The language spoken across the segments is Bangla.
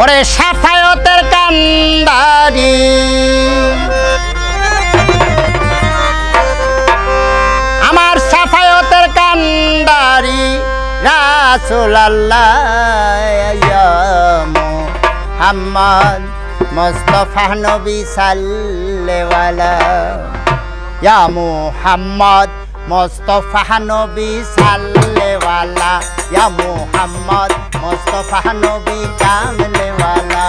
ওরে সাফায়তের কান্ডারি। আমার সাফায়তের কান্ডারি রাসুল মোহাম্মদ মোস্তফা নবী সাল্লেওয়ালা ইয়া মোহাম্মদ মোস্তফা নবী সাল্লেওয়ালা ইয়া মোহাম্মদ মোস্তফা নবী কামলেওয়ালা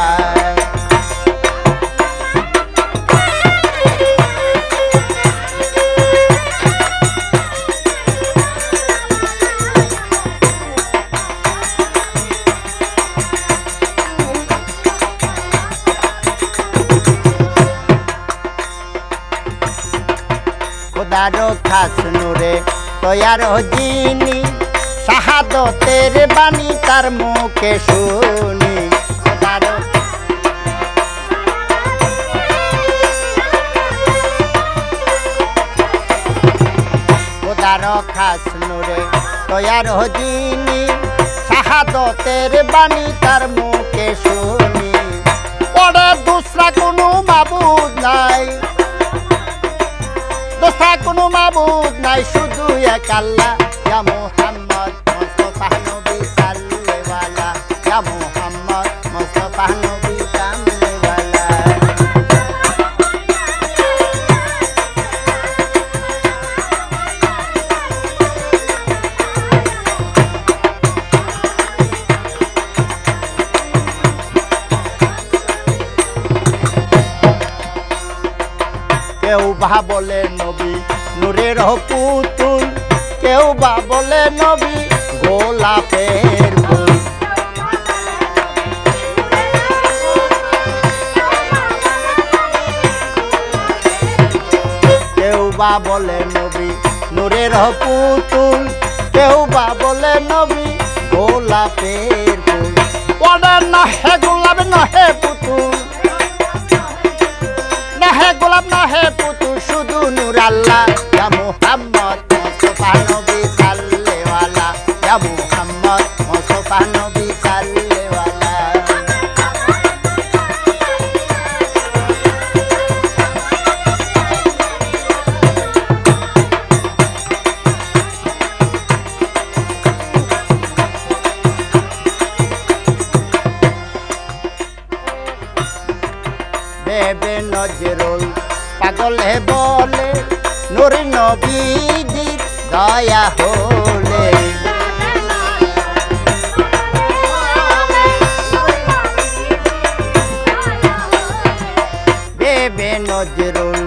খোদারো খাস নূরে তয়ার জিনি শাহাদতের বাণী তার মুখে শুনি। খাস নূরে তয়ার জিনি শাহাদতের বাণী তার মুখে শুনি। পরে দুসরা কোনো নাই। দোস্তা কোনো মাবুদ নাই, শুধু এক আল্লাহ মুহাম্মদ। কেউ বা বলে নবী নূরের পুতুল। কেউ বা বলে নবী গোলাপের ফুল। কেউ বা বলে নবী নূরের পুতুল, কেউ বা বলে নবী গোলাপের ফুল। ওটা নহে গোলাপ নহে নবী নজরুল পাগলে বলে নূর নবীজির দয়া হলে। নজরুল।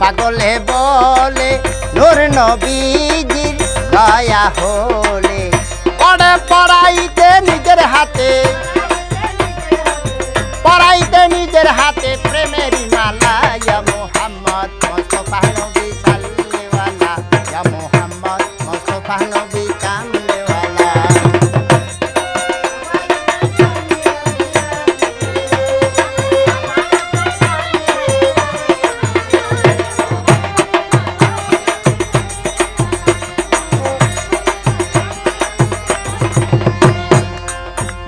পাগলে বলে, নূর নবীজির দয়া হলে। পড়ে পড়াইতে নিজের হাতে, পড়াইতে নিজের হাতে প্রেমের মালায় মোহাম্মদ মোস্তফা নবী।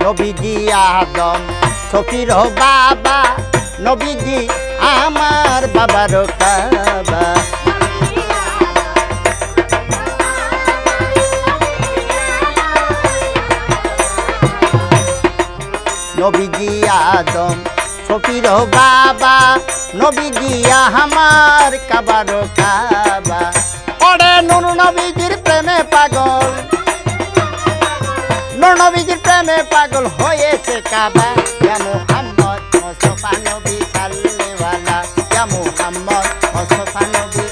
নবীজি আদম, সফির বাবা, নবীজি আমার বাবার কাবা। নবীজি আদম, সফির বাবা, নবীজি আমার কাবার কাবা। পড়ে নুন নবীজির প্রেমে পাগল নবীজির প্রেমে পাগল হয়েছে কাবা। ইয়া মুহাম্মদ মুস্তাফা নবী সাল্লেওয়ালা। ইয়া মুহাম্মদ মুস্তাফা নবী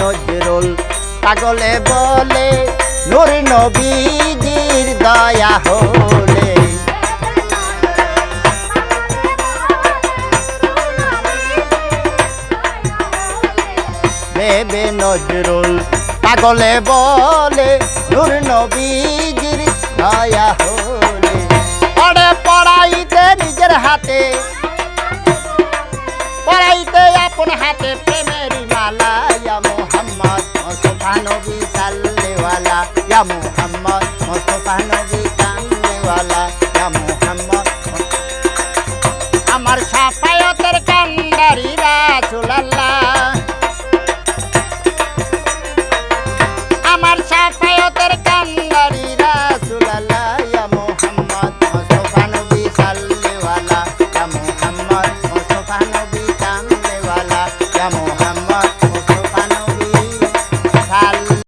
নজরুল পাগলে বলে নূর নবীজির দয়া হলে। নজরুল পাগলে বলে, নূর নবীজির দয়া হলে। পড়ে পড়াইতে নিজের হাতে, পড়াইতে আপন হাতে gotta call.